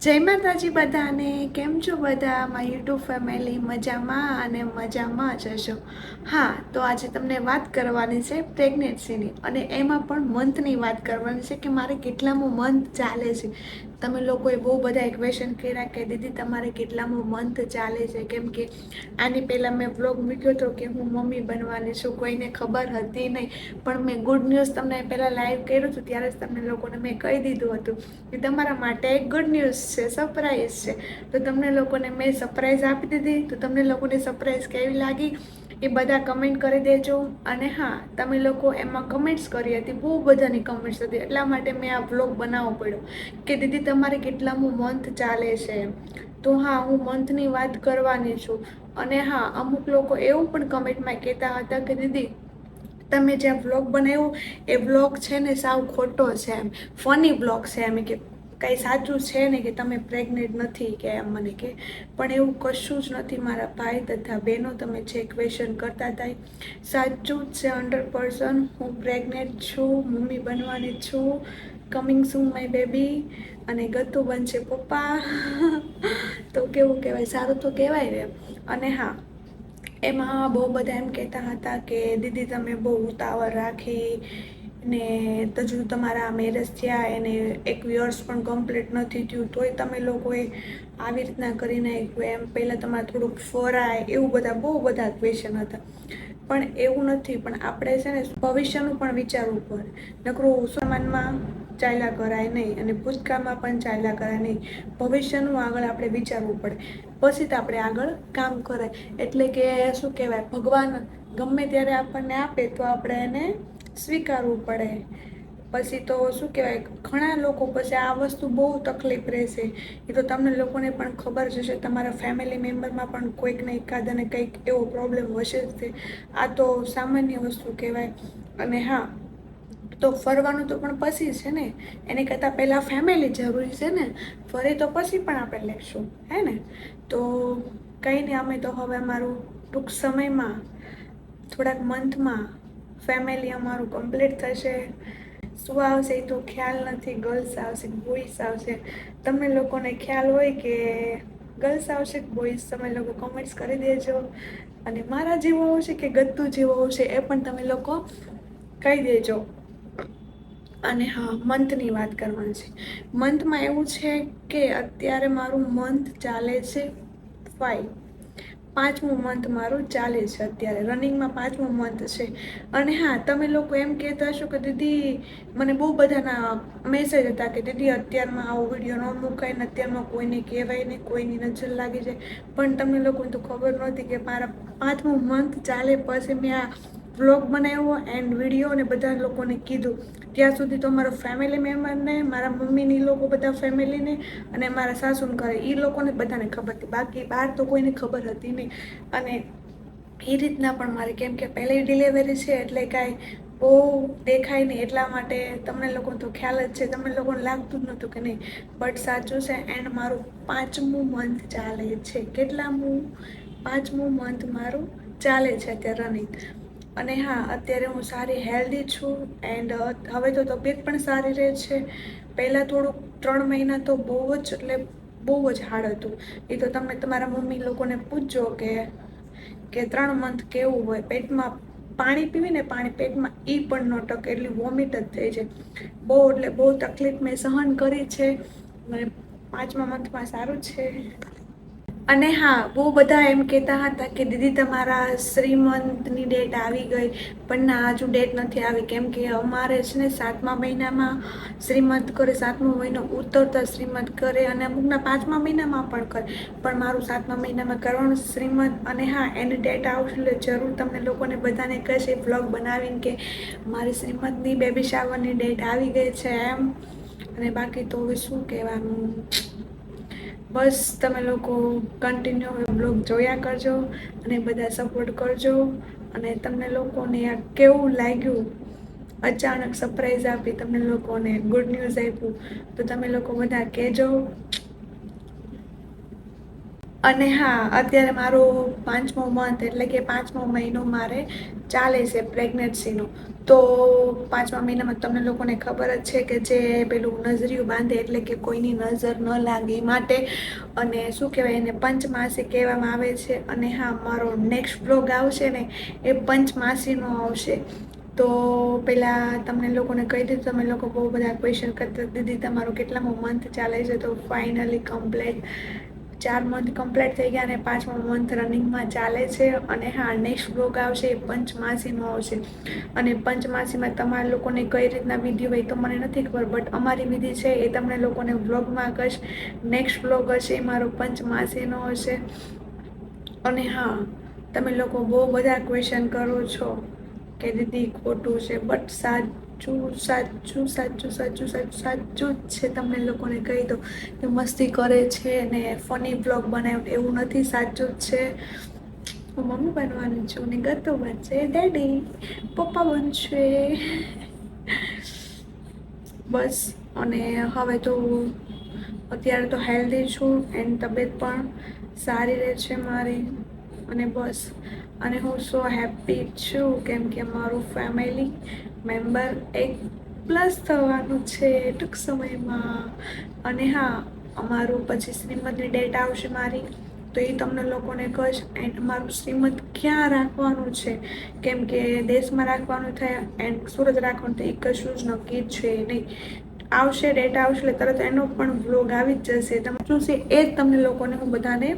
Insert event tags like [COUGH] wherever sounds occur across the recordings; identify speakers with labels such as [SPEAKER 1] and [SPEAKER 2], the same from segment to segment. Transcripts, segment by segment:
[SPEAKER 1] જય માતાજી બધાને. કેમ છો બધા? મારી યુટ્યુબ ફેમિલી મજામાં અને મજામાં જ હશો. હા, તો આજે તમને વાત કરવાની છે પ્રેગ્નન્સીની અને એમાં પણ મંથની વાત કરવાની છે કે મારે કેટલામો મંથ ચાલે છે. તમે લોકોએ બહુ બધા ક્વેશ્ચન કર્યા કે દીદી તમારે કેટલામો મંથ ચાલે છે? કેમ કે આની પહેલાં મેં બ્લોગ મૂક્યો હતો કે હું મમ્મી બનવાની છું, કોઈને ખબર હતી નહીં. પણ મેં ગુડ ન્યૂઝ તમને પહેલાં લાઈવ કર્યું હતું, ત્યારે જ તમને લોકોને મેં કહી દીધું હતું કે તમારા માટે એક ગુડ ન્યૂઝ છે સરપ્રાઈઝ છે. તો તમને લોકોને મેં સરપ્રાઈઝ આપી દીધી, તો તમને લોકોને સરપ્રાઈઝ કેવી લાગી? એ બધા કમેન્ટ કરી દેજો. અને હા, તમે લોકો એમાં કમેન્ટ્સ કરી હતી, બહુ બધાની કમેન્ટ્સ હતી. એટલા માટે મેં આ વ્લોગ બનાવવો પડ્યો. કે દીદી, તમારે કેટલામું મંથ ચાલે છે? તો હા, હું મંથની વાત કરવાની છું. અને હા, અમુક લોકો એવું પણ કમેન્ટમાં કહેતા હતા કે દીદી, તમે જે વ્લોગ બનાવ્યો, એ વ્લોગ છે ને સાવ ખોટો છે એમ. ફની બ્લોગ છે એમ કે કંઈ સાચું છે ને કે તમે પ્રેગ્નેન્ટ નથી કે એમ મને કે? પણ એવું કશું જ નથી મારા ભાઈ તથા બહેનો તમે જે ક્વેશ્ચન કરતા હતા સાચું જ છે હંડ્રેડ પર્સન્ટ હું પ્રેગ્નેન્ટ છું, મમ્મી બનવાની છું કમિંગ સૂન માય બેબી અને ગતું બનશે પપ્પા. [LAUGHS] તો કેવું કહેવાય? સારું તો કહેવાય ને. અને હા, એમાં બહુ બધા એમ કહેતા હતા કે, દીદી, તમે બહુ ઉતાવળ રાખી ને હજુ તમારા મેરેજ થયા એને એક યર્સ પણ કમ્પ્લીટ નથી થયું, તોય તમે લોકોએ આવી રીતના કરી નાખ્યું એમ પહેલાં તમારે થોડુંક ફરાય, એવું બધા બહુ બધા ક્વેશ્ચન હતા. પણ એવું નથી, પણ આપણે છે ને ભવિષ્યનું પણ વિચારવું પડે. નકરું સમાનમાં ચાલ્યા કરાય નહીં અને ભૂતકાળમાં પણ ચાલ્યા કરાય નહીં. ભવિષ્યનું આગળ આપણે વિચારવું પડે. પછી તો આપણે આગળ કામ કરાય. એટલે કે શું કહેવાય? ભગવાન ગમે ત્યારે આપણને આપે તો આપણે એને સ્વીકારવું પડે. પછી તો શું કહેવાય, ઘણા લોકો પછી આ વસ્તુ બહુ તકલીફ રહેશે. એ તો તમને લોકોને પણ ખબર જ હશે, તમારા ફેમિલી મેમ્બરમાં પણ કોઈકને એકાદ અને કંઈક એવો પ્રોબ્લેમ હશે જ તે આ તો સામાન્ય વસ્તુ કહેવાય. અને હા, તો ફરવાનું તો પણ પછી છે ને? એને કરતાં પહેલાં ફેમિલી જરૂરી છે ને? ફરી તો પછી પણ આપણે લેશું, હે ને? તો કંઈ નહીં, અમે તો હવે અમારું ટૂંક સમયમાં, થોડાક મંથમાં ફેમિલી અમારું કમ્પ્લીટ થશે. શું આવશે એ તો ખ્યાલ નથી. ગર્લ્સ આવશે બોઈસ આવશે? તમને લોકોને ખ્યાલ હોય કે ગર્લ્સ આવશે કે બોઈસ તમે લોકો કોમેન્ટ્સ કરી દેજો. અને મારા જેવો આવશે કે ગદ્દુ જેવો આવશે એ પણ તમે લોકો કહી દેજો. અને હા મંથની વાત કરવાની છે. મંથમાં એવું છે કે અત્યારે મારું મંથ ચાલે છે ફાઈવ પાંચમું મંથ મારું ચાલે છે અત્યારે. રનિંગમાં પાંચમું મંથ છે. અને હા, તમે લોકો એમ કહેતા હશો કે દીદી, મને બહુ બધાના મેસેજ હતા કે દીદી, અત્યારમાં આવો વીડિયો ન મુકાય ને અત્યારમાં કોઈને કહેવાય નહીં, કોઈની નજર લાગી જાય. પણ તમને લોકોને તો ખબર નહોતી કે મારા પાંચમું મંથ ચાલે પછી મેં આ વ્લોગ બનાવ્યો એન્ડ વીડિયો અને બધા લોકોને કીધું. ત્યાં સુધી તો મારો ફેમિલી મેમ્બરને મારા મમ્મીની લોકો બધા ફેમિલીને અને મારા સાસુને ઘરે. એ લોકોને બધાને ખબર હતી. બાકી બહાર તો કોઈને ખબર હતી નહીં. અને એ રીતના પણ મારે, કેમ કે પહેલી ડિલિવરી છે એટલે કાંઈ બહુ દેખાય નહીં એટલા માટે તમને લોકો તો ખ્યાલ જ છે. તમને લોકોને લાગતું જ નહોતું કે નહીં. બટ સાચું છે એન્ડ મારું પાંચમું મંથ ચાલે છે. કેટલામું? પાંચમું મંથ મારું ચાલે છે અત્યારે રનિંગ અને હા, અત્યારે હું સારી હેલ્ધી છું એન્ડ હવે તો તબિયત પણ સારી રહે છે. પહેલાં થોડુંક ત્રણ મહિના તો બહુ જ, એટલે બહુ જ હાર્ડ હતું. એ તો તમે તમારા મમ્મી લોકોને પૂછજો કે કે ત્રણ મંથ કેવું હોય? પેટમાં પાણી પીવીને પાણી પેટમાં એ પણ ન ટકે, એટલી વોમિટ જ થઈ જાય. બહુ, એટલે બહુ તકલીફ મેં સહન કરી છે. મને પાંચમા મંથમાં સારું છે. અને હા, બહુ બધા એમ કહેતા હતા કે દીદી તમારા શ્રીમંતની ડેટ આવી ગઈ, પણ ના, હજુ ડેટ નથી આવી. કેમ કે અમારે છે ને સાતમા મહિનામાં શ્રીમંત કરે, સાતમો મહિનો ઉતરતા શ્રીમંત કરે અને અમુકના પાંચમા મહિનામાં પણ કરે. પણ મારું સાતમા મહિનામાં કરવાનું શ્રીમંત અને હા, એની ડેટ આવશે એટલે જરૂર તમને લોકોને બધાને કહેશે વ્લોગ બનાવીને કે મારી શ્રીમંતની બેબી શાવરની ડેટ આવી ગઈ છે એમ. અને બાકી તો હવે શું કહેવાનું? બસ તમે લોકો કન્ટિન્યુ હવે બ્લોગ જોયા કરજો અને બધા સપોર્ટ કરજો. અને તમને લોકોને આ કેવું લાગ્યું? અચાનક સરપ્રાઈઝ આપી તમને લોકોને ગુડ ન્યૂઝ આપ્યું. તો તમે લોકો બધા કહેજો. અને હા, અત્યારે મારો પાંચમો મંથ એટલે કે પાંચમો મહિનો મારે ચાલે છે પ્રેગ્નન્સીનો તો પાંચમા મહિનામાં તમને લોકોને ખબર જ છે કે જે પેલું નજરિયું બાંધે એટલે કે કોઈની નજર ન લાગે માટે. અને શું કહેવાય, એને પંચમાસી કહેવામાં આવે છે. અને હા, મારો નેક્સ્ટ બ્લોગ આવશે ને, એ પંચમાસીનો આવશે. તો પહેલાં તમને લોકોને કહી દીધું તમે લોકો બહુ બધા ક્વેશ્ચન કરતા. દીદી, તમારું કેટલામો મંથ ચાલે છે? તો ફાઇનલી કમ્પ્લેટ ચાર મંથ કમ્પ્લીટ થઈ ગયા અને પાંચમો મંથ રનિંગમાં ચાલે છે અને હા નેક્સ્ટ બ્લોગ આવશે એ પંચમાસીનો આવશે. અને પંચમાસીમાં તમારા લોકોને કઈ રીતના વિધિ હોય તો મને નથી ખબર બટ અમારી વિધિ છે એ તમને લોકોને વ્લોગમાં કહીશ નેક્સ્ટ બ્લોગ હશે એ મારો પંચમાસીનો હશે. અને હા, તમે લોકો બહુ બધા ક્વેશ્ચન કરો છો કે દીદી ખોટું છે બટ સાચું સાચું સાચું સાચું સાચું સાચું સાચું જ છે તમને લોકોને કહી દો કે મસ્તી કરે છે ને ફની બ્લોગ બનાવ્યું એવું નથી, સાચું જ છે. હું મમ્મી બનવાની છું ને ગતો બનશે ડેડી, પપ્પા બનશે. બસ, અને હવે તો અત્યારે તો હેલ્ધી છું એન્ડ તબિયત પણ સારી રહે છે મારી. અને બસ, અને હું સો હેપી છું કેમ કે મારું ફેમિલી મેમ્બર એક પ્લસ થવાનું છે ટૂંક સમયમાં. અને હા, અમારું પછી શ્રીમદની ડેટ આવશે મારી. તો એ તમને લોકોને કહીશ. એન્ડ મારું શ્રીમદ ક્યાં રાખવાનું છે? કેમ કે દેશમાં રાખવાનું થાય એન્ડ સુરત રાખવાનું તો એ કશું જ નક્કી છે નહીં. આવશે, ડેટ આવશે એટલે તરત એનો પણ વ્લોગ આવી જ જશે. તમે શું છે એ જ તમને લોકોને હું બધાને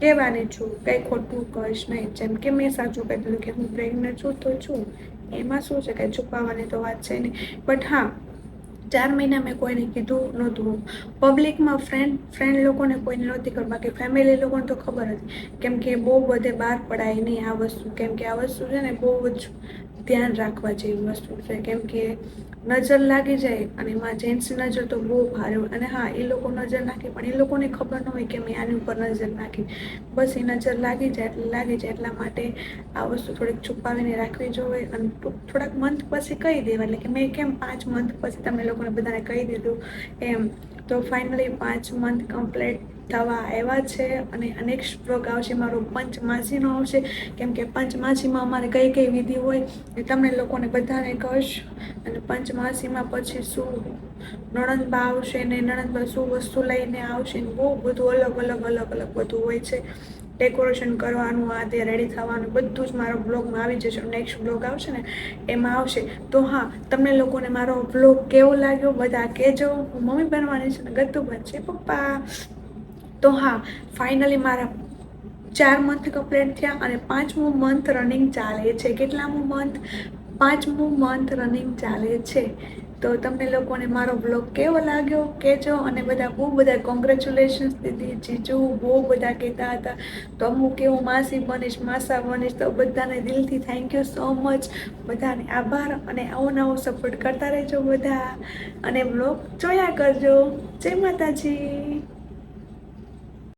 [SPEAKER 1] કહેવાની છું. કંઈ ખોટું કહીશ નહીં. જેમ કે મેં સાચું કહી દીધું કે હું પ્રેગ્નન્ટ છું તો છું. એમાં શું છે કે છુપાવવાની તો વાત છે નહીં. બટ હા, ચાર મહિના મેં કોઈને કીધું નહોતું. પબ્લિકમાં ફ્રેન્ડ ફ્રેન્ડ લોકોને કોઈને નહોતી ખબર. બાકી ફેમિલી લોકોને તો ખબર હતી કેમ કે બહુ બધે બહાર પડાય નહીં આ વસ્તુ. કેમ કે આ વસ્તુ છે ને બહુ જ ધ્યાન રાખવા જેવી વસ્તુ છે. કેમ કે નજર લાગી જાય અને એમાં જેન્ટ્સની નજર તો બહુ ભારે હોય. અને હા, એ લોકો નજર નાખે, પણ એ લોકોને ખબર ન હોય કે મેં આની ઉપર નજર નાખી. બસ એ નજર લાગી જાય, એટલે લાગી જાય, એટલા માટે આ વસ્તુ થોડીક છુપાવીને રાખવી જોઈએ. અને થોડાક મંથ પછી કહી દેવા, એટલે કે મેં કેમ પાંચ મંથ પછી તમે લોકોને બધાને કહી દીધું? એમ. તો ફાઇનલી પાંચ મંથ કમ્પ્લીટ થવા આવ્યા છે અને નેક્સ્ટ બ્લોગ આવશે મારો પંચમાસીનો આવશે. કેમ કે પંચમાસીમાં અમારે કઈ કઈ વિધિ હોય એ તમને લોકોને બધાને કહીશ અને પંચમાસીમાં પછી શું? નણંદબા આવશે ને નણંદબા શું વસ્તુ લઈને આવશે ને બહુ બધું અલગ અલગ અલગ અલગ બધું હોય છે. ડેકોરેશન કરવાનું, આ તે રેડી થવાનું, બધું જ મારો બ્લોગમાં આવી જશે. નેક્સ્ટ બ્લોગ આવશે ને, એમાં આવશે. તો હા, તમને લોકોને મારો બ્લોગ કેવો લાગ્યો? બધા કહેજો. મમ્મી બનવાની છે ને ગતું બનશે. પપ્પા. તો હા ફાઇનલી મારા ચાર મંથ કમ્પ્લીટ થયા અને પાંચમું મંથ રનિંગ ચાલે છે. કેટલામું મંથ પાંચમું મંથ રનિંગ ચાલે છે. તો તમને લોકોને મારો બ્લોગ કેવો લાગ્યો કહેજો અને બધા બહુ બધા કોંગ્રેચ્યુલેશન્સ દીધી. જીજુ બહુ બધા કહેતા હતા તો અમુક એવું માસી બનીશ, માસા બનીશ. તો બધાને દિલથી થેન્ક યુ સો મચ બધાને આભાર અને આવો નવો સપોર્ટ કરતા રહેજો બધા. અને બ્લોગ જોયા કરજો. જય માતાજી.